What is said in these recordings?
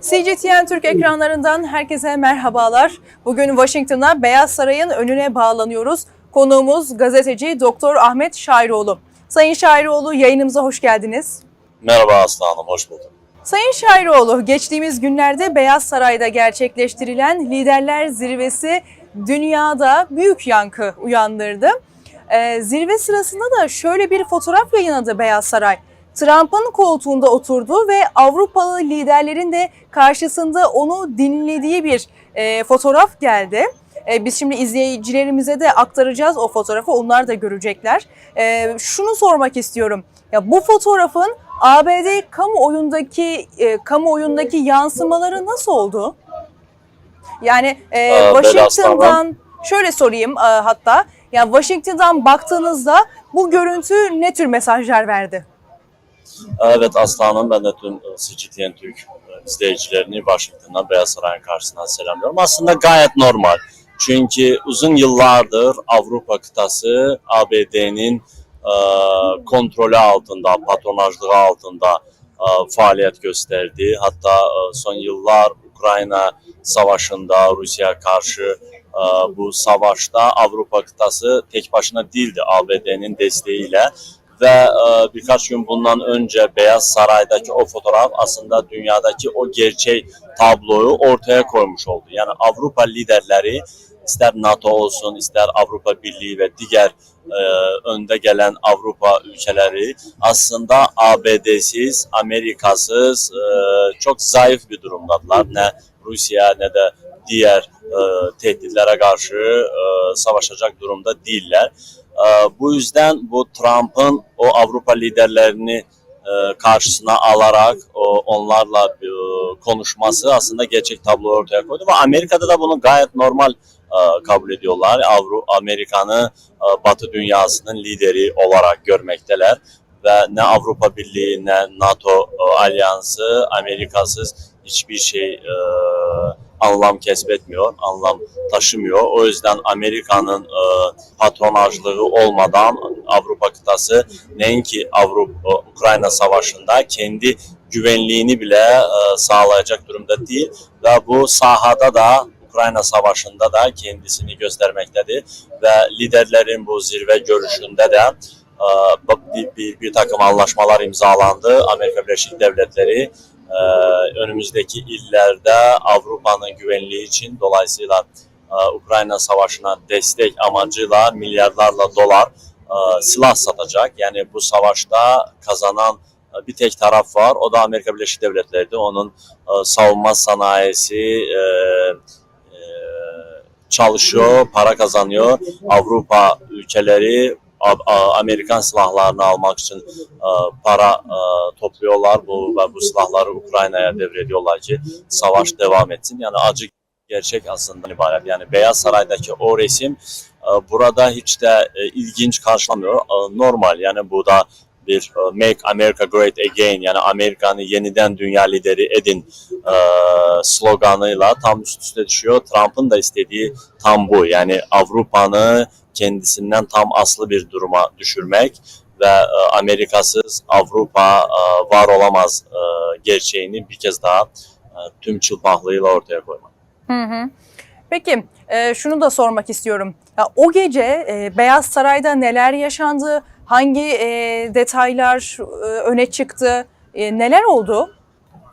CGTN Türk ekranlarından herkese merhabalar. Bugün Washington'a Beyaz Saray'ın önüne bağlanıyoruz. Konuğumuz gazeteci Doktor Ahmet Şairoğlu. Sayın Şairoğlu yayınımıza hoş geldiniz. Merhaba Aslı Hanım, hoş bulduk. Sayın Şairoğlu, geçtiğimiz günlerde Beyaz Saray'da gerçekleştirilen Liderler Zirvesi dünyada büyük yankı uyandırdı. Ee, zirve sırasında da şöyle bir fotoğraf yayınladı Beyaz Saray. Trump'ın koltuğunda oturduğu ve Avrupalı liderlerin de karşısında onu dinlediği bir e, fotoğraf geldi. E, biz şimdi izleyicilerimize de aktaracağız o fotoğrafı, onlar da görecekler. E, şunu sormak istiyorum. Ya bu fotoğrafın ABD kamuoyundaki e, kamuoyundaki yansımaları nasıl oldu? Yani e, Washington'dan şöyle sorayım e, hatta. Ya Washington'dan baktığınızda bu görüntü ne tür mesajlar verdi? Evet Aslı Hanım, ben de tüm CGTN Türk e, izleyicilerini Washington'dan Beyaz Saray'ın karşısından selamlıyorum. Aslında gayet normal. Çünkü uzun yıllardır Avrupa kıtası ABD'nin e, kontrolü altında, patronajlığı altında e, faaliyet gösterdi. Hatta e, son yıllar Ukrayna savaşında Rusya karşı e, bu savaşta Avrupa kıtası tek başına değildi ABD'nin desteğiyle ve e, birkaç gün bundan önce Beyaz Saray'daki o fotoğraf aslında dünyadaki o gerçek tabloyu ortaya koymuş oldu. Yani Avrupa liderleri ister NATO olsun, ister Avrupa Birliği ve diğer e, önde gelen Avrupa ülkeleri aslında ABD'siz, Amerika'sız e, çok zayıf bir durumdadılar. Ne Rusya ne de diğer e, tehditlere karşı e, savaşacak durumda değiller. E, bu yüzden bu Trump'ın o Avrupa liderlerini e, karşısına alarak onlarla e, konuşması aslında gerçek tabloyu ortaya koydu ve Amerika'da da bunu gayet normal e, kabul ediyorlar. Avru Amerika'nı Batı dünyasının lideri olarak görmekteler ve ne Avrupa Birliği ne NATO alyansı Amerikasız hiçbir şey e, anlam kesbetmiyor, anlam taşımıyor. O yüzden Amerika'nın e, patronajlığı olmadan Avrupa kıtası neyin Avrupa Ukrayna savaşında kendi güvenliğini bile e, sağlayacak durumda değil ve bu sahada da Ukrayna Savaşı'nda da kendisini göstermektedir ve liderlerin bu zirve görüşünde de e, bir, bir, bir takım anlaşmalar imzalandı. Amerika Birleşik Devletleri e, önümüzdeki illerde Avrupa'nın güvenliği için dolayısıyla e, Ukrayna Savaşı'na destek amacıyla milyarlarla dolar e, silah satacak. Yani bu savaşta kazanan bir tek taraf var. O da Amerika Birleşik Devletleri'di. Onun savunma sanayisi çalışıyor, para kazanıyor. Avrupa ülkeleri Amerikan silahlarını almak için e, para e, topluyorlar. Bu ve bu silahları Ukrayna'ya devrediyorlar ki savaş devam etsin. Yani acı gerçek aslında ibaret. Yani Beyaz Saray'daki o resim e, burada hiç de ilginç karşılamıyor. Normal yani bu da bir e, Make America Great Again yani Amerika'nı yeniden dünya lideri edin e, sloganıyla tam üst üste düşüyor. Trump'ın da istediği tam bu. Yani Avrupa'nı kendisinden tam aslı bir duruma düşürmek ve e, Amerikasız Avrupa var olamaz gerçeğini bir kez daha tüm çıplaklığı ortaya koymak. Hı hı. Peki e, şunu da sormak istiyorum. Ya, o gece e, Beyaz Saray'da neler yaşandı? Hangi e, detaylar e, öne çıktı? E, neler oldu?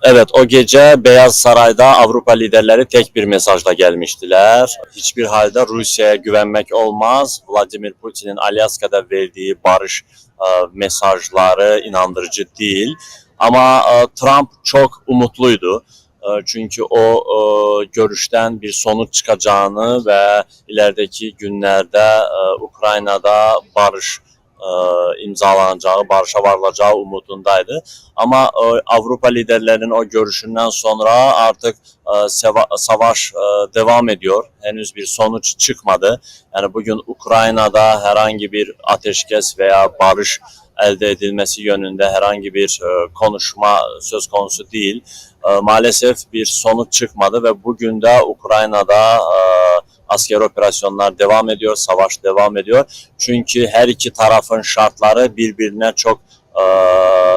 Evet o gece Beyaz Saray'da Avrupa liderleri tek bir mesajla gelmiştiler. Hiçbir halde Rusya'ya güvenmek olmaz. Vladimir Putin'in Alyaska'da verdiği barış e, mesajları inandırıcı değil. Ama e, Trump çok umutluydu. E, çünkü o e, görüşten bir sonuç çıkacağını ve ilerideki günlerde e, Ukrayna'da barış e, imzalanacağı, barışa varılacağı umudundaydı. Ama e, Avrupa liderlerinin o görüşünden sonra artık e, savaş e, devam ediyor. Henüz bir sonuç çıkmadı. Yani bugün Ukrayna'da herhangi bir ateşkes veya barış elde edilmesi yönünde herhangi bir konuşma söz konusu değil. Maalesef bir sonuç çıkmadı ve bugün de Ukrayna'da asker operasyonlar devam ediyor, savaş devam ediyor. Çünkü her iki tarafın şartları birbirine çok e,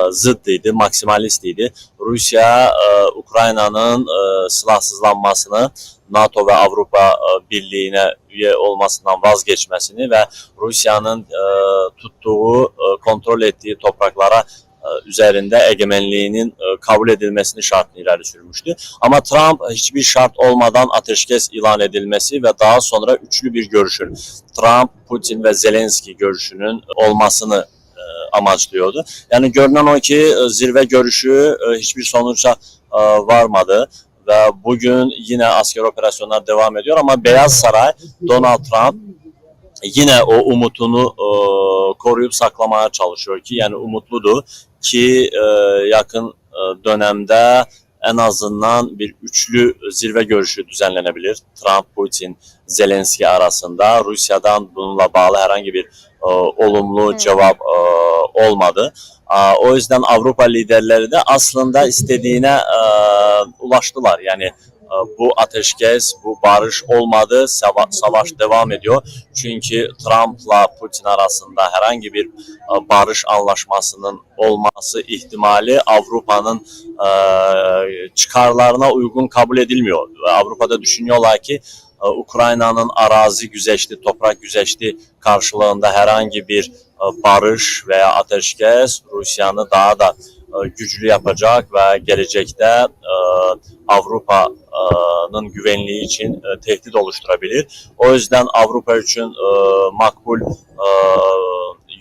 e, zıt idi, maksimalist idi. Rusya e, Ukrayna'nın e, silahsızlanmasını NATO ve Avrupa e, Birliği'ne üye olmasından vazgeçmesini ve Rusya'nın e, tuttuğu, e, kontrol ettiği topraklara üzerinde egemenliğinin e, kabul edilmesini şartını ileri sürmüştü. Ama Trump hiçbir şart olmadan ateşkes ilan edilmesi ve daha sonra üçlü bir görüşün Trump, Putin ve Zelenski görüşünün olmasını e, amaçlıyordu. Yani görünen o ki e, zirve görüşü hiçbir sonuca varmadı ve bugün yine asker operasyonlar devam ediyor ama Beyaz Saray Donald Trump yine o umutunu koruyup saklamaya çalışıyor ki yani umutludu ki e, yakın e, dönemde en azından bir üçlü zirve görüşü düzenlenebilir. Trump, Putin, Zelenski arasında Rusya'dan bununla bağlı herhangi bir e, olumlu Hmm. cevap e, olmadı. A, o yüzden Avrupa liderleri de aslında istediğine e, ulaştılar. Yani e, bu ateşkes, bu barış olmadı, sava- savaş devam ediyor. Çünkü Trump'la Putin arasında herhangi bir e, barış anlaşmasının olması ihtimali Avrupa'nın e, çıkarlarına uygun kabul edilmiyor. Avrupa'da düşünüyorlar ki e, Ukrayna'nın arazi güzeşti, toprak güzeşti karşılığında herhangi bir barış veya ateşkes Rusya'nı daha da güçlü yapacak ve gelecekte e, Avrupa'nın güvenliği için e, tehdit oluşturabilir. O yüzden Avrupa için e, makbul e,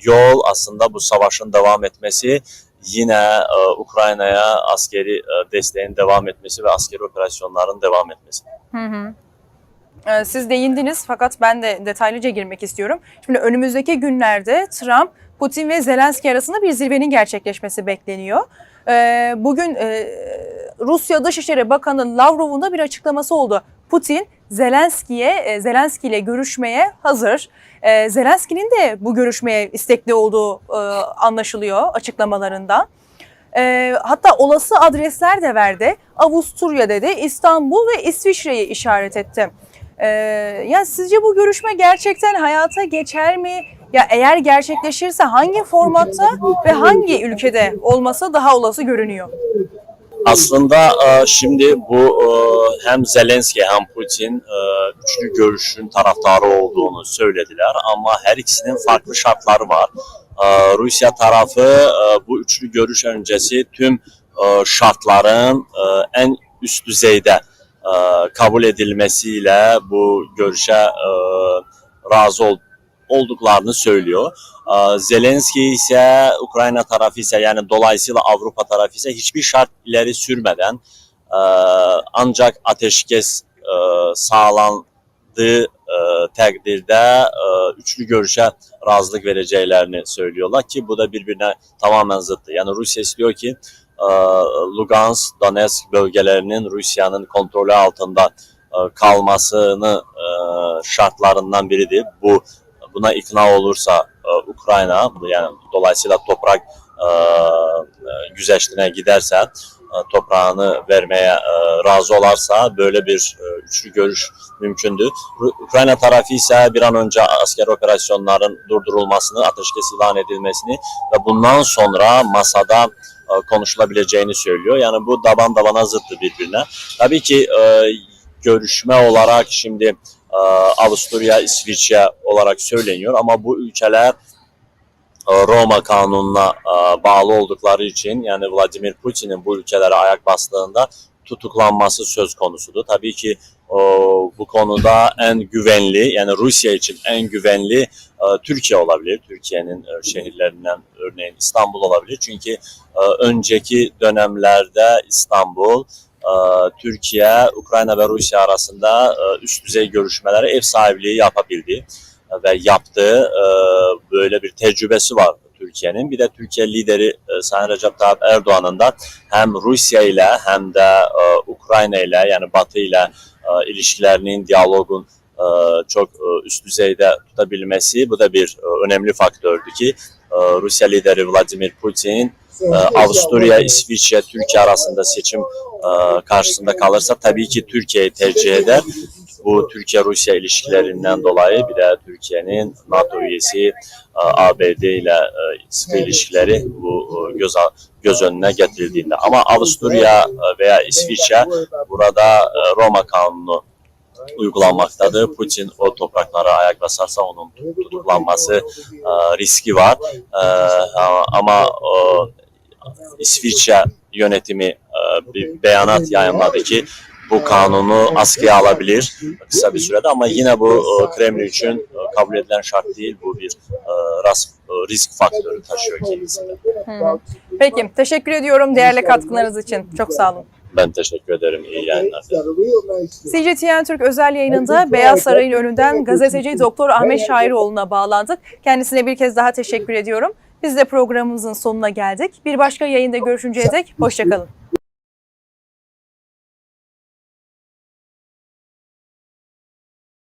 yol aslında bu savaşın devam etmesi yine Ukrayna'ya askeri desteğin devam etmesi ve askeri operasyonların devam etmesi. Hı hı. Siz değindiniz fakat ben de detaylıca girmek istiyorum. Şimdi önümüzdeki günlerde Trump, Putin ve Zelenski arasında bir zirvenin gerçekleşmesi bekleniyor. Bugün Rusya Dışişleri Bakanı Lavrov'un da bir açıklaması oldu. Putin Zelenski'ye, e, Zelenski ile görüşmeye hazır. Ee, Zelenski'nin de bu görüşmeye istekli olduğu e, anlaşılıyor açıklamalarından. Ee, hatta olası adresler de verdi. Avusturya dedi, İstanbul ve İsviçre'yi işaret etti. Ee, ya sizce bu görüşme gerçekten hayata geçer mi? Ya eğer gerçekleşirse hangi formatta ve hangi ülkede olması daha olası görünüyor? Aslında e, şimdi bu e, hem Zelenski hem Putin e, üçlü görüşün taraftarı olduğunu söylediler ama her ikisinin farklı şartları var. Rusya tarafı bu üçlü görüş öncesi tüm şartların en üst düzeyde kabul edilmesiyle bu görüşe razı ol- olduklarını söylüyor. Ee, Zelenski ise Ukrayna tarafı ise yani dolayısıyla Avrupa tarafı ise hiçbir şart ileri sürmeden e, ancak ateşkes e, sağlandığı e, takdirde üçlü görüşe razılık vereceklerini söylüyorlar ki bu da birbirine tamamen zıttı. Yani Rusya istiyor ki Lugansk, Donetsk bölgelerinin Rusya'nın kontrolü altında kalmasını şartlarından biridir. Bu buna ikna olursa e, Ukrayna yani dolayısıyla toprak e, e, güzeştiğine giderse e, toprağını vermeye e, razı olarsa böyle bir e, üçlü görüş mümkündür. Ru- Ukrayna tarafı ise bir an önce asker operasyonların durdurulmasını, ateşkes ilan edilmesini ve bundan sonra masada e, konuşulabileceğini söylüyor. Yani bu daban dabana zıttı birbirine. Tabii ki e, görüşme olarak şimdi Avusturya, İsviçre olarak söyleniyor ama bu ülkeler e, Roma kanununa e, bağlı oldukları için yani Vladimir Putin'in bu ülkelere ayak bastığında tutuklanması söz konusudur. Tabii ki bu konuda en güvenli yani Rusya için en güvenli e, Türkiye olabilir. Türkiye'nin e, şehirlerinden örneğin İstanbul olabilir. Çünkü e, önceki dönemlerde İstanbul e, Türkiye, Ukrayna ve Rusya arasında e, üst düzey görüşmelere ev sahipliği yapabildi ve yaptığı e, böyle bir tecrübesi var Türkiye'nin. Bir de Türkiye lideri e, Sayın Recep Tayyip Erdoğan'ın da hem Rusya ile hem de Ukrayna ile yani Batı ile ilişkilerinin, diyalogun çok üst düzeyde tutabilmesi bu da bir önemli faktördü ki Rusya lideri Vladimir Putin e, Avusturya, İsviçre, Türkiye arasında seçim e, karşısında kalırsa tabii ki Türkiye'yi tercih eder. Bu Türkiye-Rusya ilişkilerinden dolayı bir de Türkiye'nin NATO üyesi e, ABD ile sıkı ilişkileri bu göz, göz önüne getirildiğinde. Ama Avusturya veya İsviçre burada Roma Kanunu uygulanmaktadır. Putin o topraklara ayak basarsa onun tutuklanması e, riski var. E, ama e, İsviçre yönetimi e, bir beyanat yayınladı ki bu kanunu askıya alabilir kısa bir sürede ama yine bu e, Kremlin için kabul edilen şart değil. Bu bir e, risk faktörü taşıyor kendisinde. Hı. Peki teşekkür ediyorum değerli katkılarınız için. Çok sağ olun. Ben teşekkür ederim. İyi yayınlar. CGTN Türk özel yayınında Beyaz Saray'ın önünden gazeteci Doktor Ahmet Şairoğlu'na bağlandık. Kendisine bir kez daha teşekkür ediyorum. Biz de programımızın sonuna geldik. Bir başka yayında görüşünceye dek hoşçakalın.